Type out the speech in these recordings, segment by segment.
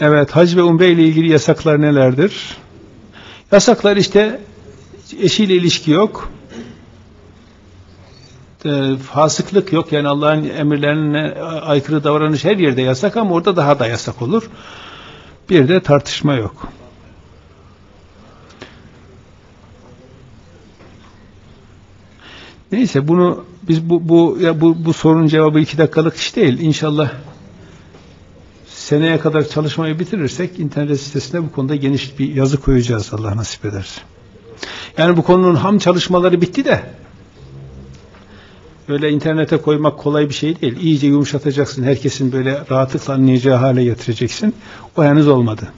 Evet, hac ve umre ile ilgili yasaklar nelerdir? Yasaklar işte eşiyle ilişki yok. E, fasıklık yok. Yani Allah'ın emirlerine aykırı davranış her yerde yasak ama orada daha da yasak olur. Bir de tartışma yok. Neyse bunu biz bu bu ya bu bu sorunun cevabı iki dakikalık iş değil. İnşallah seneye kadar çalışmayı bitirirsek internet sitesinde bu konuda geniş bir yazı koyacağız Allah nasip ederse. Yani bu konunun ham çalışmaları bitti de böyle internete koymak kolay bir şey değil. İyice yumuşatacaksın. Herkesin böyle rahatlıkla anlayacağı hale getireceksin. O henüz olmadı.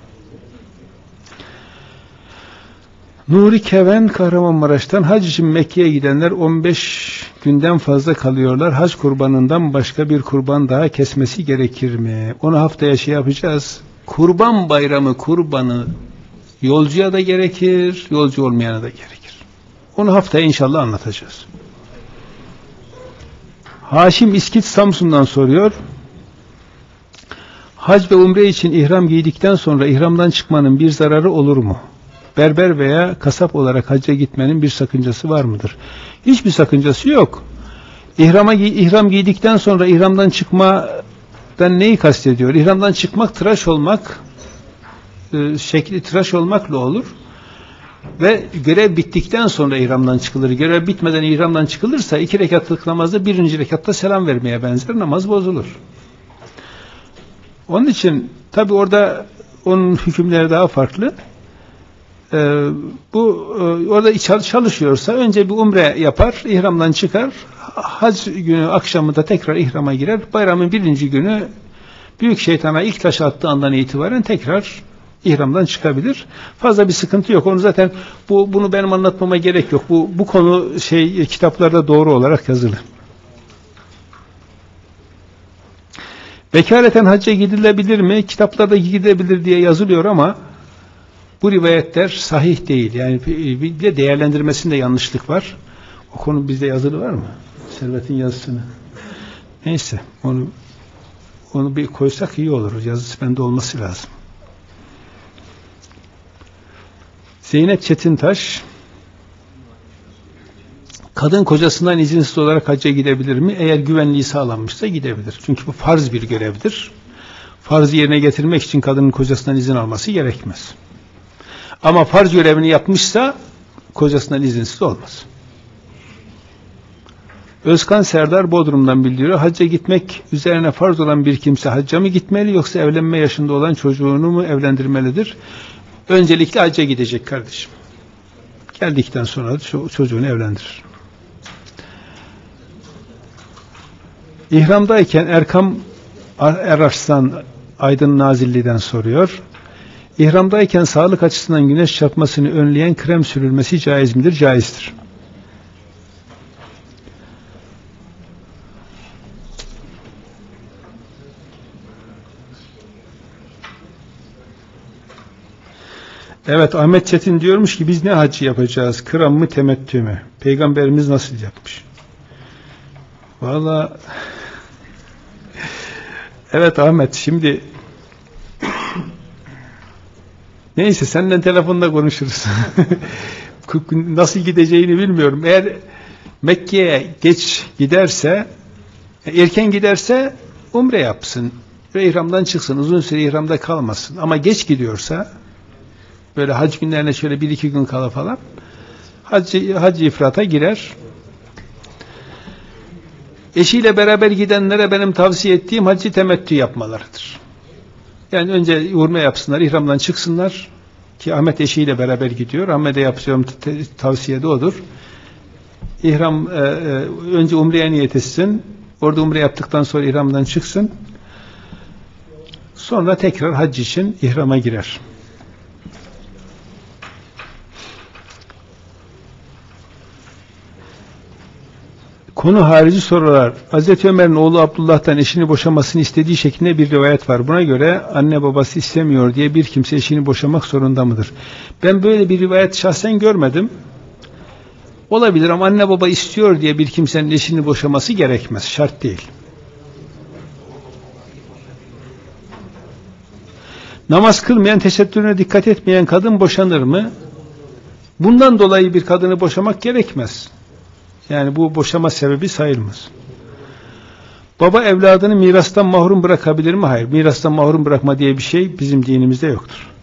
Nuri Keven Kahramanmaraş'tan hac için Mekke'ye gidenler 15 günden fazla kalıyorlar. Hac kurbanından başka bir kurban daha kesmesi gerekir mi? Onu haftaya şey yapacağız. Kurban bayramı kurbanı yolcuya da gerekir, yolcu olmayana da gerekir. Onu haftaya inşallah anlatacağız. Haşim İskit Samsun'dan soruyor. Hac ve umre için ihram giydikten sonra ihramdan çıkmanın bir zararı olur mu? Berber veya kasap olarak hacca gitmenin bir sakıncası var mıdır? Hiçbir sakıncası yok. İhrama, ihram giydikten sonra ihramdan çıkmadan neyi kastediyor? İhramdan çıkmak tıraş olmak e, şekli tıraş olmakla olur. Ve görev bittikten sonra ihramdan çıkılır. Görev bitmeden ihramdan çıkılırsa iki rekatlık namazda birinci rekatta selam vermeye benzer namaz bozulur. Onun için tabi orada onun hükümleri daha farklı. Ee, bu e, orada çalışıyorsa önce bir umre yapar, ihramdan çıkar, hac günü akşamı da tekrar ihrama girer. Bayramın birinci günü büyük şeytana ilk taş attığı andan itibaren tekrar ihramdan çıkabilir. Fazla bir sıkıntı yok. Onu zaten bu bunu benim anlatmama gerek yok. Bu bu konu şey kitaplarda doğru olarak yazılı. Vekaleten hacca gidilebilir mi? Kitaplarda gidilebilir diye yazılıyor ama bu rivayetler sahih değil. Yani bir de değerlendirmesinde yanlışlık var. O konu bizde yazılı var mı? Servet'in yazısını. Neyse onu onu bir koysak iyi olur. Yazısı bende olması lazım. Zeynep Çetintaş kadın kocasından izinsiz olarak hacca gidebilir mi? Eğer güvenliği sağlanmışsa gidebilir. Çünkü bu farz bir görevdir. Farz yerine getirmek için kadının kocasından izin alması gerekmez. Ama farz görevini yapmışsa kocasından izinsiz olmaz. Özkan Serdar Bodrum'dan bildiriyor. Hacca gitmek üzerine farz olan bir kimse hacca mı gitmeli yoksa evlenme yaşında olan çocuğunu mu evlendirmelidir? Öncelikle hacca gidecek kardeşim. Geldikten sonra çocuğunu evlendirir. İhramdayken Erkam Erarslan Aydın Nazilli'den soruyor. İhramdayken sağlık açısından güneş çarpmasını önleyen krem sürülmesi caiz midir? Caizdir. Evet Ahmet Çetin diyormuş ki biz ne hacı yapacağız? Kıram mı temettü mü? Peygamberimiz nasıl yapmış? Valla Evet Ahmet şimdi Neyse seninle telefonda konuşuruz. Nasıl gideceğini bilmiyorum. Eğer Mekke'ye geç giderse, erken giderse umre yapsın. Ve ihramdan çıksın. Uzun süre ihramda kalmasın. Ama geç gidiyorsa, böyle hac günlerine şöyle bir iki gün kala falan, hac, hac ifrata girer. Eşiyle beraber gidenlere benim tavsiye ettiğim hacı temettü yapmalarıdır. Yani önce vurma yapsınlar, ihramdan çıksınlar ki Ahmet eşiyle beraber gidiyor. Ahmet'e yapıyorum tavsiye de odur. İhram e, e, önce umreye niyet etsin. Orada umre yaptıktan sonra ihramdan çıksın. Sonra tekrar hac için ihrama girer. Konu harici sorular. Hazreti Ömer'in oğlu Abdullah'tan eşini boşamasını istediği şeklinde bir rivayet var. Buna göre anne babası istemiyor diye bir kimse eşini boşamak zorunda mıdır? Ben böyle bir rivayet şahsen görmedim. Olabilir ama anne baba istiyor diye bir kimsenin eşini boşaması gerekmez. Şart değil. Namaz kılmayan, tesettürüne dikkat etmeyen kadın boşanır mı? Bundan dolayı bir kadını boşamak gerekmez. Yani bu boşama sebebi sayılmaz. Baba evladını mirastan mahrum bırakabilir mi? Hayır. Mirastan mahrum bırakma diye bir şey bizim dinimizde yoktur.